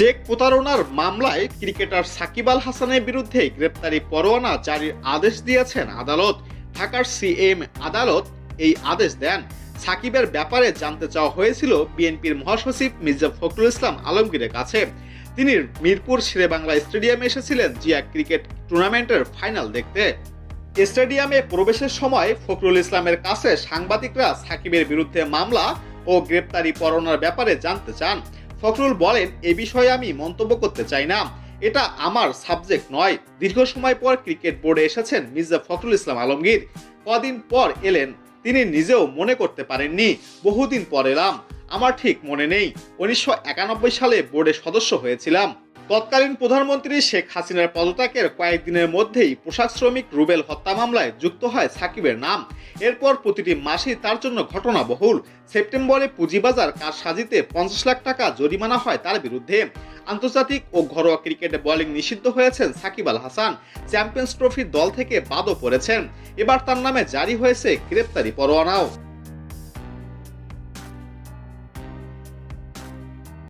Check প্রতারণার মামলায় cricketer Shakib Al হাসানের বিরুদ্ধে গ্রেপ্তারি পরোয়ানা জারির আদেশ দিয়েছেন আদালত। ঢাকার সিএম আদালত এই আদেশ দেন। সাকিবের ব্যাপারে জানতে চাওয়া হয়েছিল বিএনপির মহাসচিব মির্জা ফখরুল ইসলাম আলমগীরের কাছে। তিনি মিরপুর শেরেবাংলা স্টেডিয়ামে এসেছিলেন জিয়া ক্রিকেট টুর্নামেন্টের ফাইনাল দেখতে। স্টেডিয়ামে প্রবেশের সময় ফখরুল ইসলামের কাছে সাংবাদিকরা সাকিবের বিরুদ্ধে মামলা ও গ্রেপ্তারি পরোয়ানার ব্যাপারে জানতে চান। ফখরুল বলেন, এ বিষয়ে আমি মন্তব্য করতে চাই না। এটা আমার সাবজেক্ট নয়। দীর্ঘ সময় পর ক্রিকেট বোর্ডে এসেছেন মির্জা ফখরুল ইসলাম আলমগীর। কদিন পর এলেন। তিনি নিজেও মনে করতে পারেননি, বহুদিন পর এলাম। আমার ঠিক মনে নেই। উনিশশো একানব্বই সালে বোর্ডের সদস্য হয়েছিলাম। তৎকালীন প্রধানমন্ত্রী শেখ হাসিনার পদত্যাগের কয়েকদিনের মধ্যেই পোশাক শ্রমিক রুবেল হত্যা মামলায় যুক্ত হয় সাকিবের নাম। এরপর প্রতিটি মাসেই তার জন্য ঘটনা বহুল। সেপ্টেম্বরে পুঁজিবাজার কাজ সাজিতে পঞ্চাশ লাখ টাকা জরিমানা হয় তার বিরুদ্ধে। আন্তর্জাতিক ও ঘরোয়া ক্রিকেটে বোলিং নিষিদ্ধ হয়েছেন সাকিব আল হাসান। চ্যাম্পিয়ন্স ট্রফির দল থেকে বাদও পড়েছেন। এবার তার নামে জারি হয়েছে গ্রেপ্তারি পরোয়ানাও।